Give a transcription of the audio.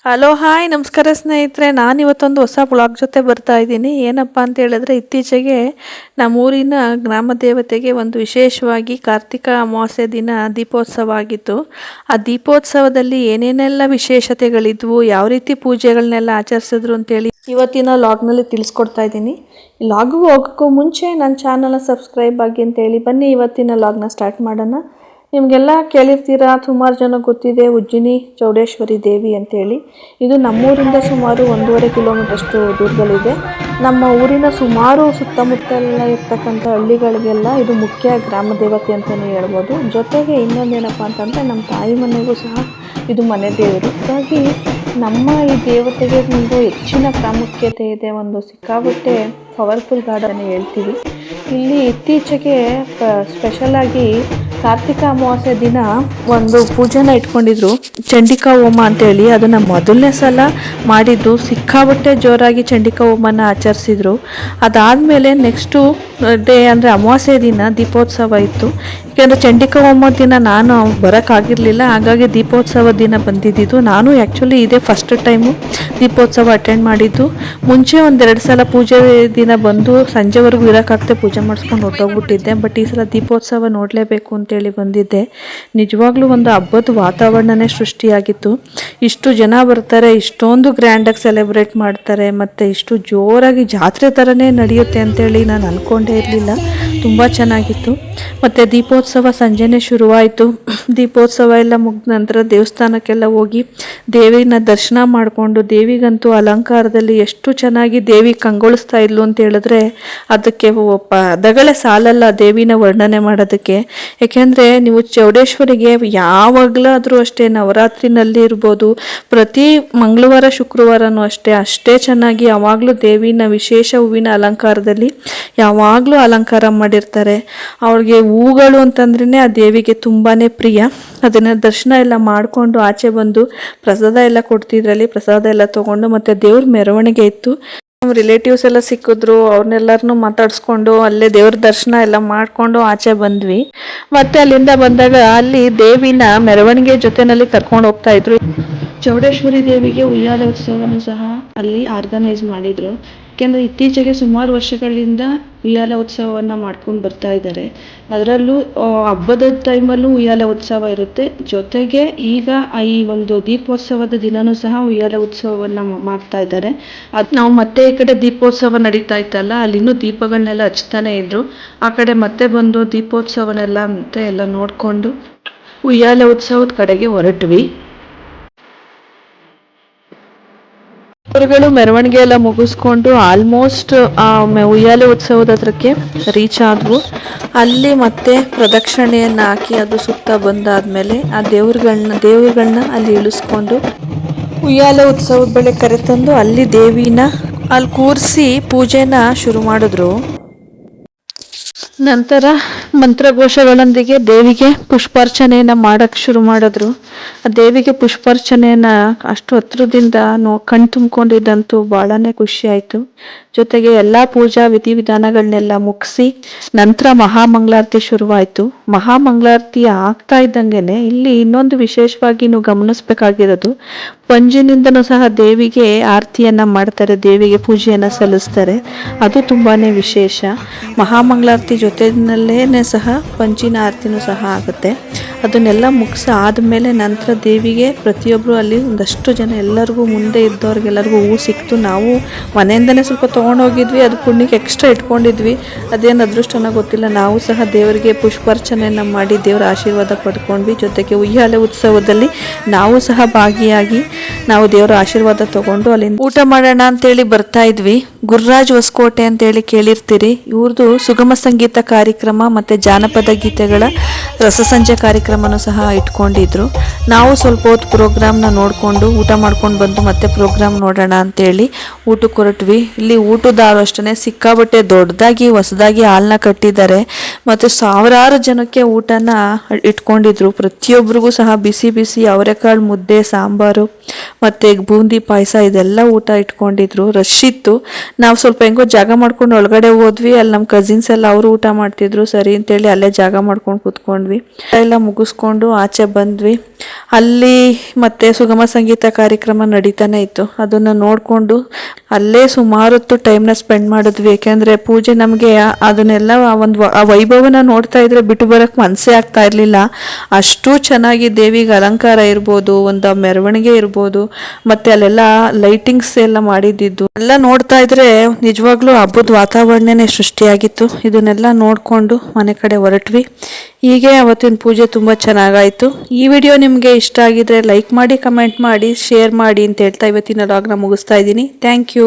Hello hi ನಮಸ್ಕಾರ, ಸ್ನೇಹಿತರೆ. ನಾನು ಇವತ್ತೊಂದು ಹೊಸ ಬ್ಲಾಗ್ ಜೊತೆ ಬರ್ತಾ ಇದ್ದೀನಿ. ಏನಪ್ಪ ಅಂತ ಹೇಳಿದ್ರೆ, ಇತ್ತೀಚೆಗೆ ನಮ್ಮೂರಿನ ಗ್ರಾಮ ದೇವತೆಗೆ ಒಂದು ವಿಶೇಷವಾಗಿ ಕಾರ್ತಿಕ ಅಮಾವಾಸ್ಯೆ ದಿನ ದೀಪೋತ್ಸವ ಆಗಿತ್ತು. ಆ ದೀಪೋತ್ಸವದಲ್ಲಿ ಏನೇನೆಲ್ಲ ವಿಶೇಷತೆಗಳಿದ್ವು, ಯಾವ ರೀತಿ ಪೂಜೆಗಳನ್ನೆಲ್ಲ ಆಚರಿಸಿದ್ರು ಅಂತೇಳಿ ಇವತ್ತಿನ ಲಾಗ್ನಲ್ಲಿ ತಿಳಿಸ್ಕೊಡ್ತಾ ಇದ್ದೀನಿ. ಲಾಗು ಹೋಗೋಕ್ಕೂ ಮುಂಚೆ ನನ್ನ ಚಾನಲ್ನ ಸಬ್ಸ್ಕ್ರೈಬ್ ಆಗಿ ಅಂತೇಳಿ ಬನ್ನಿ. ಇವತ್ತಿನ ಲಾಗ್ನ ಸ್ಟಾರ್ಟ್ ಮಾಡೋಣ. ನಿಮಗೆಲ್ಲ ಕೇಳಿರ್ತೀರಾ? ಸುಮಾರು ಜನ ಗೊತ್ತಿದೆ, ಉಜ್ಜಿನಿ ಚೌಡೇಶ್ವರಿ ದೇವಿ ಅಂತೇಳಿ. ಇದು ನಮ್ಮೂರಿಂದ ಸುಮಾರು ಒಂದೂವರೆ ಕಿಲೋಮೀಟರ್ಷ್ಟು ದೂರದಲ್ಲಿದೆ. ನಮ್ಮ ಊರಿನ ಸುಮಾರು ಸುತ್ತಮುತ್ತಲ ಇರ್ತಕ್ಕಂಥ ಹಳ್ಳಿಗಳಿಗೆಲ್ಲ ಇದು ಮುಖ್ಯ ಗ್ರಾಮ ದೇವತೆ ಅಂತಲೇ ಹೇಳ್ಬೋದು. ಜೊತೆಗೆ ಇನ್ನೊಂದೇನಪ್ಪ ಅಂತಂದರೆ ನಮ್ಮ ತಾಯಿ ಮನೆಗೂ ಸಹ ಇದು ಮನೆ ದೇವರು. ಹಾಗಾಗಿ ನಮ್ಮ ಈ ದೇವತೆಗೆ ಒಂದು ಹೆಚ್ಚಿನ ಪ್ರಾಮುಖ್ಯತೆ ಇದೆ, ಒಂದು ಸಿಕ್ಕಾಬಟ್ಟೆ ಪವರ್ಫುಲ್ ಗಾರ್ಡನ್ ಹೇಳ್ತೀವಿ. ಇಲ್ಲಿ ಇತ್ತೀಚೆಗೆ ಸ್ಪೆಷಲ್ ಆಗಿ ಕಾರ್ತಿಕ ಅಮಾವಾಸ್ಯೆ ದಿನ ಒಂದು ಪೂಜೆನ ಇಟ್ಕೊಂಡಿದ್ರು. ಚಂಡಿಕಾ ಹೋಮ ಅಂತೇಳಿ ಅದನ್ನ ಮೊದಲನೇ ಸಲ ಮಾಡಿದ್ದು ಸಿಕ್ಕಾಬಟ್ಟೆ ಜೋರಾಗಿ ಚಂಡಿಕಾ ಹೋಮನ ಆಚರಿಸಿದ್ರು. ಅದಾದಮೇಲೆ ನೆಕ್ಸ್ಟು ಡೇ ಅಂದರೆ ಅಮಾವಾಸ್ಯೆ ದಿನ ದೀಪೋತ್ಸವ ಇತ್ತು. ಯಾಕೆಂದರೆ ಚಂಡಿಕಾ ಹೋಮ ದಿನ ನಾನು ಬರೋಕ್ಕಾಗಿರಲಿಲ್ಲ, ಹಾಗಾಗಿ ದೀಪೋತ್ಸವ ದಿನ ಬಂದಿದ್ದಿದ್ದು. ನಾನು ಆ್ಯಕ್ಚುಲಿ ಇದೇ ಫಸ್ಟ್ ಟೈಮು ದೀಪೋತ್ಸವ ಅಟೆಂಡ್ ಮಾಡಿದ್ದು. ಮುಂಚೆ ಒಂದೆರಡು ಸಲ ಪೂಜೆ ದಿನ ಬಂದು ಸಂಜೆವರೆಗೂ ಇರೋಕ್ಕಾಗ್ತೇ ಪೂಜೆ ಮಾಡಿಸ್ಕೊಂಡು ಹೊರಟೋಗ್ಬಿಟ್ಟಿದ್ದೆ. ಬಟ್ ಈ ಸಲ ದೀಪೋತ್ಸವ ನೋಡಲೇಬೇಕು ಅಂತೇಳಿ ಬಂದಿದ್ದೆ. ನಿಜವಾಗ್ಲೂ ಒಂದು ಹಬ್ಬದ ವಾತಾವರಣನೇ ಸೃಷ್ಟಿಯಾಗಿತ್ತು. ಇಷ್ಟು ಜನ ಬರ್ತಾರೆ, ಇಷ್ಟೊಂದು ಗ್ರ್ಯಾಂಡಾಗಿ ಸೆಲೆಬ್ರೇಟ್ ಮಾಡ್ತಾರೆ, ಮತ್ತು ಇಷ್ಟು ಜೋರಾಗಿ ಜಾತ್ರೆ ಥರನೇ ನಡೆಯುತ್ತೆ ಅಂತೇಳಿ ನಾನು ಅಂದ್ಕೊಂಡೇ ಇರಲಿಲ್ಲ. ತುಂಬ ಚೆನ್ನಾಗಿತ್ತು. ಮತ್ತು ದೀಪೋತ್ಸವ ಸಂಜೆನೇ ಶುರುವಾಯಿತು. ದೀಪೋತ್ಸವ ಎಲ್ಲ ಮುಗಿದ ನಂತರ ದೇವಸ್ಥಾನಕ್ಕೆಲ್ಲ ಹೋಗಿ ದೇವಿನ ದರ್ಶನ ಮಾಡಿಕೊಂಡು ದೇವಿಗಂತೂ ಅಲಂಕಾರದಲ್ಲಿ ಎಷ್ಟು ಚೆನ್ನಾಗಿ ದೇವಿ ಕಂಗೊಳಿಸ್ತಾ ಇದ್ಲು ಅಂತ ಹೇಳಿದ್ರೆ ಅದಕ್ಕೆ ಪದಗಳೇ ಸಾಲಲ್ಲ ದೇವಿನ ವರ್ಣನೆ ಮಾಡೋದಕ್ಕೆ. ಏಕೆಂದರೆ ನೀವು ಚೌಡೇಶ್ವರಿಗೆ ಯಾವಾಗಲಾದರೂ ಅಷ್ಟೇ ನವರಾತ್ರಿನಲ್ಲಿ ಇರ್ಬೋದು, ಪ್ರತಿ ಮಂಗಳವಾರ, ಶುಕ್ರವಾರನೂ ಅಷ್ಟೇ ಅಷ್ಟೇ ಚೆನ್ನಾಗಿ ಯಾವಾಗಲೂ ದೇವಿನ ವಿಶೇಷ ಹೂವಿನ ಅಲಂಕಾರದಲ್ಲಿ ಯಾವಾಗಲೂ ಅಲಂಕಾರ ಮಾಡಿರ್ತಾರೆ. ಅವ್ರಿಗೆ ಹೂಗಳು ಅಂತಂದ್ರೇ ಆ ದೇವಿಗೆ ತುಂಬಾ ಪ್ರಿಯ. ಅದನ್ನು ದರ್ಶನ ಎಲ್ಲ ಮಾಡಿಕೊಂಡು ಆಚೆ ಬಂದು ಪ್ರಸಾದ ಎಲ್ಲ ಕೊಡ್ತಿದ್ರಲ್ಲಿ ಪ್ರಸಾದ ಎಲ್ಲ ತೊಗೊಂಡು ಮತ್ತು ದೇವ್ರ ಮೆರವಣಿಗೆ ಇತ್ತು. ನಮ್ಮ ರಿಲೇಟಿವ್ಸ್ ಎಲ್ಲ ಸಿಕ್ಕಿದ್ರು ಅವ್ರನ್ನೆಲ್ಲರನ್ನೂ ಮಾತಾಡಿಸ್ಕೊಂಡು ಅಲ್ಲೇ ದೇವ್ರ ದರ್ಶನ ಎಲ್ಲ ಮಾಡಿಕೊಂಡು ಆಚೆ ಬಂದ್ವಿ. ಮತ್ತೆ ಅಲ್ಲಿಂದ ಬಂದಾಗ ಅಲ್ಲಿ ದೇವಿನ ಮೆರವಣಿಗೆ ಜೊತೆನಲ್ಲಿ ಕರ್ಕೊಂಡು ಹೋಗ್ತಾ ಇದ್ರು. ಚೌಡೇಶ್ವರಿ ದೇವಿಗೆ ಉಯ್ಯಾಲ ಉತ್ಸವವನ್ನು ಸಹ ಅಲ್ಲಿ ಆರ್ಗನೈಸ್ ಮಾಡಿದ್ರು. ಯಾಕೆಂದರೆ ಇತ್ತೀಚೆಗೆ ಸುಮಾರು ವರ್ಷಗಳಿಂದ ಉಯ್ಯಾಲ ಉತ್ಸವವನ್ನು ಮಾಡ್ಕೊಂಡು ಬರ್ತಾ ಇದ್ದಾರೆ. ಅದರಲ್ಲೂ ಹಬ್ಬದ ಟೈಮಲ್ಲೂ ಉಯ್ಯಾಲ ಉತ್ಸವ ಇರುತ್ತೆ. ಜೊತೆಗೆ ಈಗ ಈ ಒಂದು ದೀಪೋತ್ಸವದ ದಿನನೂ ಸಹ ಉಯ್ಯಾಲ ಉತ್ಸವವನ್ನು ಮಾಡ್ತಾ ಇದ್ದಾರೆ. ಅದು ನಾವು ಮತ್ತೆ ಈ ಕಡೆ ದೀಪೋತ್ಸವ ನಡೀತಾ ಇತ್ತಲ್ಲ ಅಲ್ಲಿನೂ ದೀಪಗಳನ್ನೆಲ್ಲ ಹಚ್ತಾನೆ ಇದ್ರು. ಆ ಕಡೆ ಮತ್ತೆ ಬಂದು ದೀಪೋತ್ಸವನೆಲ್ಲ ಅಂತ ಎಲ್ಲ ನೋಡಿಕೊಂಡು ಉಯ್ಯಾಲ ಉತ್ಸವದ ಕಡೆಗೆ ಹೊರಟ್ವಿ. ಅವರುಗಳು ಮೆರವಣಿಗೆ ಎಲ್ಲ ಮುಗಿಸ್ಕೊಂಡು ಆಲ್ಮೋಸ್ಟ್ ಉಯ್ಯಾಲೆ ಉತ್ಸವದ ಹತ್ರಕ್ಕೆ ರೀಚ್ ಆದವು. ಅಲ್ಲಿ ಮತ್ತೆ ಪ್ರದಕ್ಷಿಣೆಯನ್ನು ಹಾಕಿ ಅದು ಸುತ್ತ ಬಂದಾದ್ಮೇಲೆ ಆ ದೇವ್ರುಗಳನ್ನ ದೇವ್ರುಗಳನ್ನ ಅಲ್ಲಿ ಇಳಿಸ್ಕೊಂಡು ಉಯ್ಯಾಲೆ ಉತ್ಸವದ ಬೆಳೆ ಕರೆತಂದು ಅಲ್ಲಿ ದೇವಿನ, ಅಲ್ಲಿ ಕೂರಿಸಿ ಪೂಜೆನ ಶುರು ಮಾಡಿದ್ರು. ನಂತರ ಮಂತ್ರಘೋಷಗಳೊಂದಿಗೆ ದೇವಿಗೆ ಪುಷ್ಪಾರ್ಚನೆಯನ್ನು ಮಾಡಕ್ಕೆ ಶುರು ಮಾಡಿದ್ರು. ಆ ದೇವಿಗೆ ಪುಷ್ಪಾರ್ಚನೆಯನ್ನು ಅಷ್ಟು ಹತ್ರದಿಂದ ನೋ ಕಣ್ ತುಂಬಿಕೊಂಡಿದ್ದಂತೂ ಭಾಳನೇ ಖುಷಿಯಾಯಿತು ಜೊತೆಗೆ ಎಲ್ಲ ಪೂಜಾ ವಿಧಿವಿಧಾನಗಳನ್ನೆಲ್ಲ ಮುಗಿಸಿ ನಂತರ ಮಹಾಮಂಗಳಾರತಿ ಶುರುವಾಯಿತು. ಮಹಾಮಂಗಳಾರತಿ ಆಗ್ತಾ ಇದ್ದಂಗೆನೆ ಇಲ್ಲಿ ಇನ್ನೊಂದು ವಿಶೇಷವಾಗಿ ನೀವು ಗಮನಿಸಬೇಕಾಗಿರೋದು, ಪಂಜಿನಿಂದನೂ ಸಹ ದೇವಿಗೆ ಆರತಿಯನ್ನು ಮಾಡ್ತಾರೆ, ದೇವಿಗೆ ಪೂಜೆಯನ್ನು ಸಲ್ಲಿಸ್ತಾರೆ. ಅದು ತುಂಬಾ ವಿಶೇಷ. ಮಹಾಮಂಗಳಾರತಿ ಜೊತೆಯಲ್ಲೇ ಸಹ ಪಂಚಿನ ಆರತಿನೂ ಸಹ ಆಗುತ್ತೆ. ಅದನ್ನೆಲ್ಲ ಮುಗಿಸಿ ಆದಮೇಲೆ ನಂತರ ದೇವಿಗೆ ಪ್ರತಿಯೊಬ್ಬರು ಅಲ್ಲಿ ಒಂದಷ್ಟು ಜನ ಎಲ್ಲರಿಗೂ ಮುಂದೆ ಇದ್ದವ್ರಿಗೆಲ್ಲರಿಗೂ ಹೂ ಸಿಕ್ತು. ನಾವು ಮನೆಯಿಂದನೇ ಸ್ವಲ್ಪ ತೊಗೊಂಡೋಗಿದ್ವಿ, ಅದು ಪುಣ್ಯಕ್ಕೆ ಎಕ್ಸ್ಟ್ರಾ ಇಟ್ಕೊಂಡಿದ್ವಿ. ಅದೇನು ಅದೃಷ್ಟನ ಗೊತ್ತಿಲ್ಲ. ನಾವು ಸಹ ದೇವರಿಗೆ ಪುಷ್ಪಾರ್ಚನೆಯನ್ನು ಮಾಡಿ ದೇವರ ಆಶೀರ್ವಾದ ಪಡ್ಕೊಂಡ್ವಿ. ಜೊತೆಗೆ ಉಯ್ಯಾಲೆ ಉತ್ಸವದಲ್ಲಿ ನಾವು ಸಹ ಭಾಗಿಯಾಗಿ ನಾವು ದೇವರ ಆಶೀರ್ವಾದ ತಗೊಂಡು ಅಲ್ಲಿಂದ ಊಟ ಮಾಡೋಣ ಅಂತೇಳಿ ಬರ್ತಾ ಇದ್ವಿ. ಗುರುರಾಜ್ ಹೊಸಕೋಟೆ ಅಂತೇಳಿ ಕೇಳಿರ್ತೀರಿ. ಇವ್ರದ್ದು ಸುಗಮ ಸಂಗೀತ ಕಾರ್ಯಕ್ರಮ ಮತ್ತು ಜಾನಪದ ಗೀತೆಗಳ ರಸಸಂಜೆ ಕಾರ್ಯಕ್ರಮನೂ ಸಹ ಇಟ್ಕೊಂಡಿದ್ರು. ನಾವು ಸ್ವಲ್ಪ ಹೊತ್ತು ಪ್ರೋಗ್ರಾಮ್ನ ನೋಡಿಕೊಂಡು ಊಟ ಮಾಡ್ಕೊಂಡು ಬಂದು ಮತ್ತೆ ಪ್ರೋಗ್ರಾಮ್ ನೋಡೋಣ ಅಂತೇಳಿ ಊಟಕ್ಕೆ ಹೊರಟ್ವಿ. ಇಲ್ಲಿ ಊಟದ ಅಷ್ಟೇ ಸಿಕ್ಕಾಬಟ್ಟೆ ದೊಡ್ಡದಾಗಿ ಹೊಸದಾಗಿ ಹಾಲನ್ನ ಕಟ್ಟಿದ್ದಾರೆ. ಮತ್ತು ಸಾವಿರಾರು ಜನಕ್ಕೆ ಊಟನ ಇಟ್ಕೊಂಡಿದ್ರು. ಪ್ರತಿಯೊಬ್ಬರಿಗೂ ಸಹ ಬಿಸಿ ಬಿಸಿ ಅವರೆಕಾಳು, ಮುದ್ದೆ, ಸಾಂಬಾರು ಮತ್ತು ಬೂಂದಿ, ಪಾಯಸ ಇದೆಲ್ಲ ಊಟ ಇಟ್ಕೊಂಡಿದ್ರು. ರಶ್ ಇತ್ತು. ನಾವು ಸ್ವಲ್ಪ ಹೆಂಗೋ ಜಾಗ ಮಾಡ್ಕೊಂಡು ಒಳಗಡೆ ಹೋದ್ವಿ. ಅಲ್ಲಿ ನಮ್ಮ ಕಸಿನ್ಸ್ ಎಲ್ಲ ಅವರು ಊಟ ಮಾಡ್ತಿದ್ರು. ಸರಿ ಅಂತೇಳಿ ಅಲ್ಲೇ ಜಾಗ ಮಾಡ್ಕೊಂಡು ಕೂತ್ಕೊಂಡ್ವಿ. ಎಲ್ಲ ಮುಗಿಸ್ಕೊಂಡು ಆಚೆ ಬಂದ್ವಿ. ಅಲ್ಲಿ ಮತ್ತೆ ಸುಗಮ ಸಂಗೀತ ಕಾರ್ಯಕ್ರಮ ನಡೀತಾನೆ ಇತ್ತು. ಅದನ್ನು ನೋಡಿಕೊಂಡು ಅಲ್ಲೇ ಸುಮಾರು ಹೊತ್ತು ಟೈಮ್ನ ಸ್ಪೆಂಡ್ ಮಾಡಿದ್ವಿ ಯಾಕೆಂದರೆ ಪೂಜೆ ನಮಗೆ ಅದನ್ನೆಲ್ಲ ಒಂದು ಆ ವೈಭವನ ನೋಡ್ತಾ ಇದ್ರೆ ಬಿಟ್ಟು ಬರೋಕ್ಕೆ ಮನಸ್ಸೇ ಆಗ್ತಾ ಇರಲಿಲ್ಲ. ಅಷ್ಟು ಚೆನ್ನಾಗಿ ದೇವಿಗೆ ಅಲಂಕಾರ ಇರ್ಬೋದು, ಒಂದು ಮೆರವಣಿಗೆ ಇರ್ಬೋದು, ಮತ್ತು ಅಲ್ಲೆಲ್ಲ ಲೈಟಿಂಗ್ಸ್ ಎಲ್ಲ ಮಾಡಿದ್ದಿದ್ದು. ಎಲ್ಲ ನೋಡ್ತಾ ಇದ್ರೆ ನಿಜವಾಗ್ಲೂ ಹಬ್ಬದ ವಾತಾವರಣನೇ ಸೃಷ್ಟಿಯಾಗಿತ್ತು. ಇದನ್ನೆಲ್ಲ ನೋಡಿಕೊಂಡು ಮನೆ ಕಡೆ ಹೊರಟ್ವಿ. ಹೀಗೆ ಅವತ್ತಿನ ಪೂಜೆ ತುಂಬ ಚೆನ್ನಾಗಾಯಿತು. ಈ ವಿಡಿಯೋ ನಿಮಗೆ ಇಷ್ಟ ಆಗಿದ್ರೆ ಲೈಕ್ ಮಾಡಿ ಕಮೆಂಟ್ ಮಾಡಿ ಶೇರ್ ಮಾಡಿ ಅಂತ ಹೇಳ್ತಾ ಇವತ್ತಿನ ಲಾಗ್ನ ಮುಗಿಸ್ತಾ ಇದ್ದೀನಿ. Thank you